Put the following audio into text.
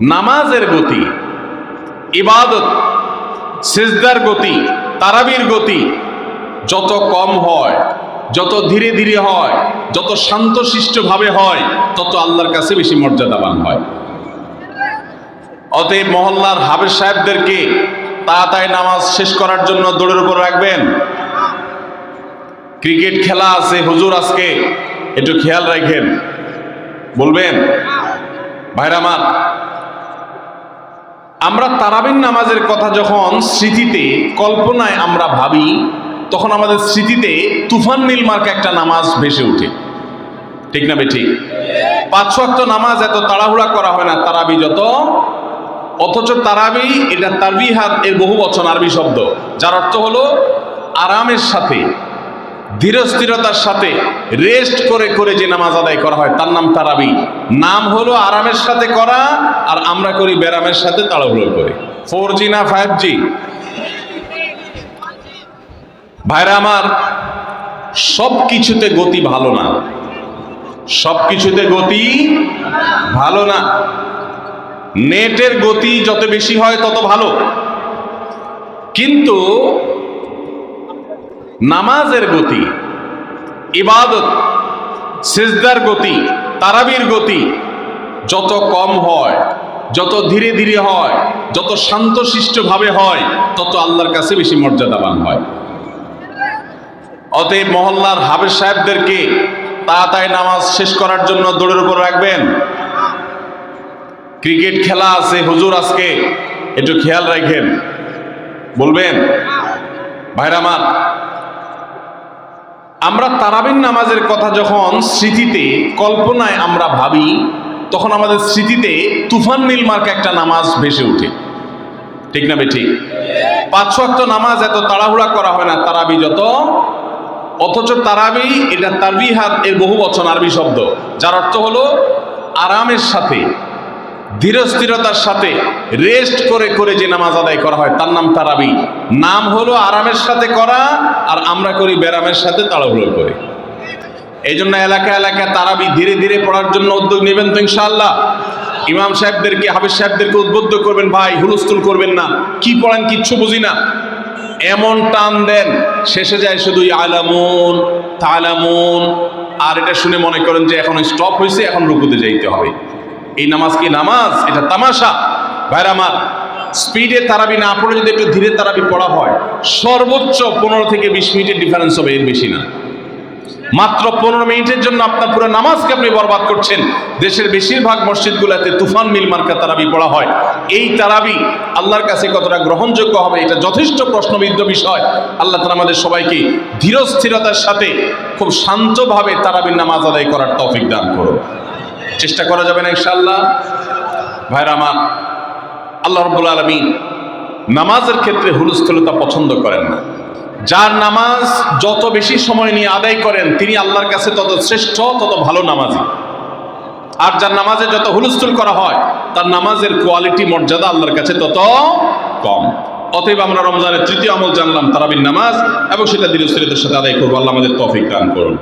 নামাজের গতি, ইবাদত, সেজদার গতি, তারাবির গতি যত কম হয়, যত ধীরে ধীরে হয়, যত শান্তশিষ্টভাবে হয়, তত আল্লাহর কাছে বেশি মর্যাদাবান হয়। অতএব মহল্লার হাবের সাহেবদেরকে তাড়াতাড়ি নামাজ শেষ করার জন্য দৌড়ের উপর রাখবেন। ক্রিকেট খেলা আছে, হুজুর আজকে, একটু খেয়াল রাখেন। বলবেন, ভাইরা আমার তারাবিন নামাজের কথা যখন স্মৃতিতে, কল্পনায় আমরা ভাবি, তখন আমাদের স্মৃতিতে তুফান নীল মার্কা একটা নামাজ ভেসে ওঠে। ঠিক না ঠিক পাঁচ ওয়াক্ত নামাজ এত তাড়াহুড়া করা হয় না, তারাবি যত। অথচ তারাবি এটা তারবিহাত এর বহু বচন আরবি শব্দ, যার অর্থ হলো আরামের সাথে ধীরস্থিরতার সাথে রেস্ট করে করে যে নামাজ আদায় করা হয়, তার নাম তারাবি। নাম হলো আরামের সাথে করা আর আমরা করি ব্যারামের সাথে তাড়াহুড়ো করে। ফোর জি না ফাইভ জি ভাইরা আমার সব কিছুতে গতি ভালো না। সব কিছুতে গতি ভালো না। নেটের গতি যত বেশি হয় তত ভালো। কিন্তু নামাজের গতি, ইবাদত, সেজদার গতি, তারাবির গতি যত কম হয়, যত ধীরে ধীরে হয়, যত শান্তশিষ্টভাবে হয়, তত আল্লাহর কাছে বেশি মর্যাদাবান হয়। অতএব মহল্লার হাবের সাহেবদেরকে তাড়াতাড়ি নামাজ শেষ করার জন্য দৌড়ের উপর রাখবেন। ক্রিকেট খেলা আছে, হুজুর আজকে, একটু খেয়াল রাখেন। বলবেন, ভাইরা আমার তারাবিন নামাজের কথা যখন স্মৃতিতে, কল্পনায় আমরা ভাবি, তখন আমাদের স্মৃতিতে তুফান নীল মার্কা একটা নামাজ ভেসে ওঠে। ঠিক না বেঠিক? পাঁচ ওয়াক্ত নামাজ এত তাড়াহুড়া করা হয় না, তারাবি যত। অথচ তারাবি এটা তারবিহাত এর বহু বচন আরবি শব্দ, যার অর্থ হলো আরামের সাথে ধীরস্থিরতার সাথে রেস্ট করে করে যে নামাজ আদায় করা হয়, তার নাম তারাবি। নাম হলো আরামের সাথে করা আর আমরা করি ব্যারামের সাথে তাড়াহুড়ো করে। এই জন্য এলাকা এলাকায় তারাবি ধীরে ধীরে পড়ার জন্য উদ্যোগ নেবেন তো ইনশাআল্লাহ। ইমাম সাহেবদেরকে, হাফিজ সাহেবদেরকে উদ্বুদ্ধ করবেন, ভাই, হুলস্থুল করবেন না। কি পড়েন, কিচ্ছু বুঝি না। এমন টান দেন, শেষে যায় শুধু আলামুন তালামুন। আর এটা শুনে মনে করেন যে এখন স্টপ হয়েছে এখন রুকুতে যাইতে হবে। এই নামাজ কি নামাজ? এটা তামাশা। ভাইরা আমার স্পিডে তারাবি না পড়ে যদি একটু ধীরে তারাবি পড়া হয়, সর্বোচ্চ পনেরো থেকে বিশ মিনিটের ডিফারেন্স হবে, এর বেশি না। মাত্র পনেরো মিনিটের জন্য আপনার পুরো নামাজকে আপনি বরবাদ করছেন। দেশের বেশিরভাগ মসজিদগুলোতে তুফান মিল মার্কা তারাবি পড়া হয়। এই তারাবি আল্লাহর কাছে কতটা গ্রহণযোগ্য হবে, এটা যথেষ্ট প্রশ্নবিদ্ধ বিষয়। আল্লাহ তালা আমাদের সবাইকে ধীরস্থিরতার সাথে খুব শান্তভাবে তারাবির নামাজ আদায় করার তৌফিক দান করুন। চেষ্টা করা যাবে না ইনশাল্লাহ ভাইরা আমার, আল্লাহ রব্বুল আলমী নামাজের ক্ষেত্রে হুলস্থলতা পছন্দ করেন না। যার নামাজ যত বেশি সময় নিয়ে আদায় করেন, তিনি আল্লাহর কাছে তত শ্রেষ্ঠ, তত ভালো নামাজি। আর যার নামাজে যত হুলস্থুল করা হয়, তার নামাজের কোয়ালিটি, মর্যাদা আল্লাহর কাছে তত কম। অতএব আমরা রমজানের তৃতীয় আমল জানলাম, তারাবির নামাজ, এবং সেটা ধীরস্থিরতার সাথে আদায় করব। আল্লাহ আমাদের তফিক দান করুন।